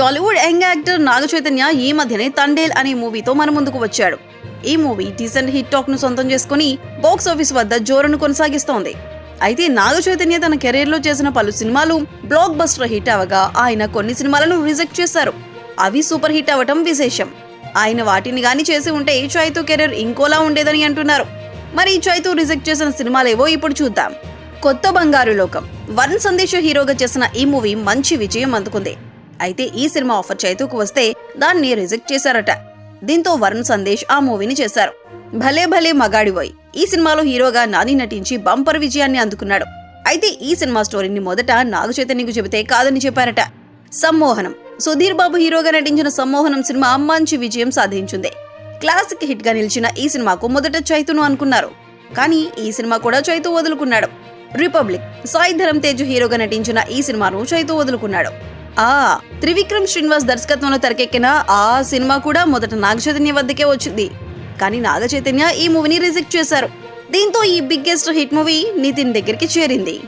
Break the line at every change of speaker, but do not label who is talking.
Tollywood young actor Naga Chaitanya ఈ మధ్యనే తండేల్ అనే మూవీతో మన ముందుకు వచ్చాడు. ఈ మూవీ డీసెంట్ హిట్ టాక్ను సొంతం చేసుకుని బాక్స్ ఆఫీస్ వద్ద జోరును కొనసాగిస్తోంది. అయితే నాగ చైతన్య తన కెరీర్లో చేసిన పలు సినిమాలు బ్లాక్ బస్టర్ హిట్ అవగా ఆయన కొన్ని సినిమాలను రిజెక్ట్ చేశారు. అవి సూపర్ హిట్ అవ్వటం విశేషం. ఆయన వాటిని గాని చేసి ఉంటే చైతు కెరీర్ ఇంకోలా ఉండేదని అంటున్నారు. మరి చైతు రిజెక్ట్ చేసిన సినిమాలేవో ఇప్పుడు చూద్దాం. కొత్త బంగారు లోకం. వరుణ్ సందేశ్ హీరోగా చేసిన ఈ మూవీ మంచి విజయం అందుకుంది. అయితే ఈ సినిమా ఆఫర్ చేతుకు వస్తే దాన్ని రిజెక్ట్ చేశారట. దీంతో వరుణ్ సందేశ్ ఆ మూవీని చేశారు. భలే భలే మగాడివోయ్ ఈ సినిమాలో హీరోగా నాని నటించి బంపర్ విజయాన్ని అందుకున్నాడు. అయితే ఈ సినిమా స్టోరీని మొదట నాగ చైతన్యకు చెబితే కాదని చెప్పారట. సమ్మోహనం. సుధీర్ బాబు హీరోగా నటించిన సమ్మోహనం సినిమా మంచి విజయం సాధించింది. క్లాసిక్ హిట్గా నిలిచిన ఈ సినిమాకు మొదట చైతును అనుకున్నారు. కానీ ఈ సినిమా కూడా చైతు వదులుకున్నాడు. రిపబ్లిక్. సాయి ధరమ్ తేజ్ హీరోగా నటించిన ఈ సినిమాను చైతు వదులుకున్నాడు. ఆ త్రివిక్రమ్ శ్రీనివాస్ దర్శకత్వంలో తెరకెక్కిన ఆ సినిమా కూడా మొదట నాగ చైతన్య వద్దకే వచ్చింది. కానీ నాగ చైతన్య ఈ మూవీని రిజెక్ట్ చేశారు. దీంతో ఈ బిగ్గెస్ట్ హిట్ మూవీ నితిన్ దగ్గరికి చేరింది.